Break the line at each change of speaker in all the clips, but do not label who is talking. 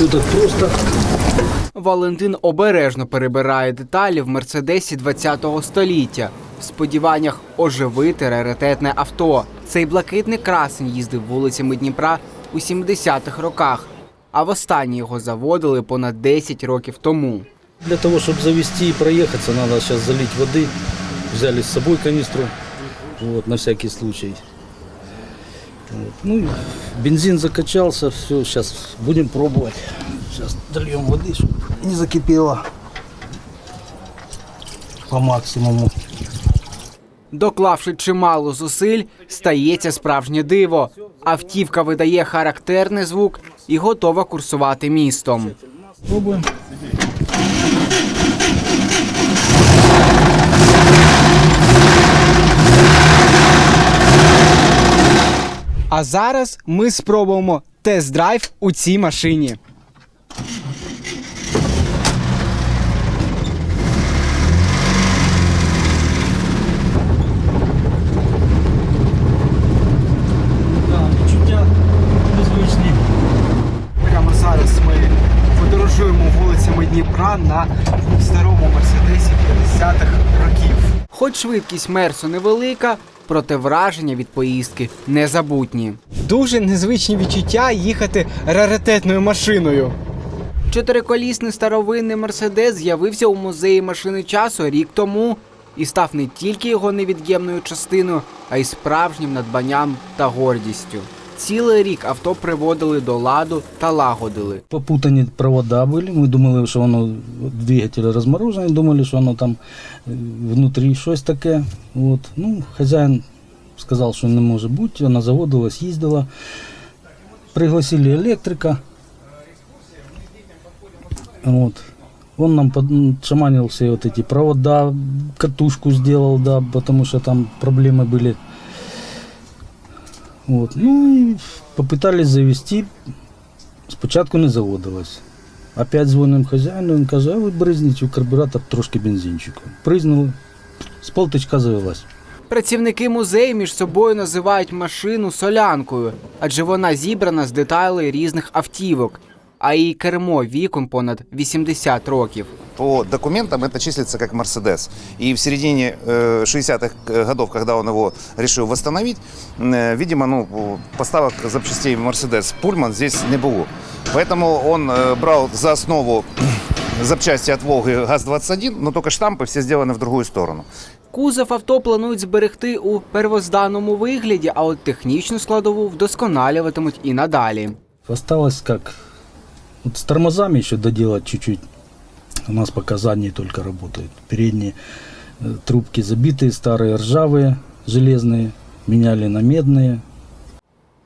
Все так просто.
Валентин обережно перебирає деталі в мерседесі 20-го століття в сподіваннях оживити раритетне авто. Цей блакитний красень їздив вулицями Дніпра у 70-х роках, а востаннє його заводили понад 10 років тому.
Для того, чтобы завести и проехаться, надо сейчас залить воды. Взяли с собой канистру, вот, на всякий случай. Ну, бензин закачался, все, сейчас будем пробовать. Сейчас дольем воды, чтобы не закипело по максимуму.
Доклавши чимало зусиль, стається справжнє диво. Автівка видає характерний звук і готова курсувати містом.
Пробуем.
А зараз ми спробуємо тест-драйв у цій машині. Дніпра на старому мерседесі 50-х років. Хоч швидкість мерсу невелика, проте враження від поїздки незабутні. Дуже незвичні відчуття їхати раритетною машиною. Чотириколісний старовинний мерседес з'явився у музеї машини часу рік тому і став не тільки його невід'ємною частиною, а й справжнім надбанням та гордістю. Цілий рік авто приводили до ладу та лагодили.
Попутані провода были. Мы думали, що воно двигатель розморожений, думали, що воно там е, внутрі щось таке. От. Ну, хазяїн сказав, що не може бути, вона заводилась, їздила. Пригласили електрика. Вот. Он нам под- м, шаманил все вот эти провода, катушку сделал, да, потому что там проблемы были. Вот. Ну попытались завести, Спочатку не заводилось. Опять дзвонимо хазяїну, він каже, а ви бризніть у карбюратор трошки бензинчику. Признули, з полтичка завелась.
Працівники музею між собою називають машину солянкою, адже вона зібрана з деталей різних автівок, а її кермо віком понад 80 років
По документам это числится как Мерседес. И в середине э, 60-х годов, когда он его решил восстановить, э, видимо, ну, поставок запчастей Мерседес Пульман здесь не было. Поэтому он э, брал за основу запчасти от Волги ГАЗ-21, но только штампы все сделаны в другую сторону.
Кузов авто планують зберегти у первозданному вигляді, а от технічну складову вдосконалюватимуть і надалі.
Осталось как, вот с тормозами еще доделать чуть-чуть. У нас пока задние только работают. Передние э, трубки забитые, старые, ржавые, железные. Меняли на медные.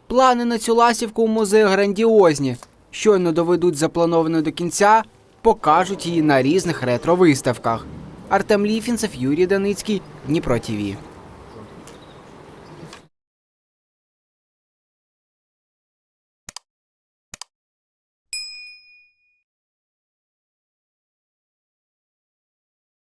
Плани на цю ласівку у музею грандіозні. Щойно доведуть заплановане до кінця, покажуть її на різних ретро-виставках. Артем Ліфінцев, Юрій Даницький, Дніпро ТІВІ.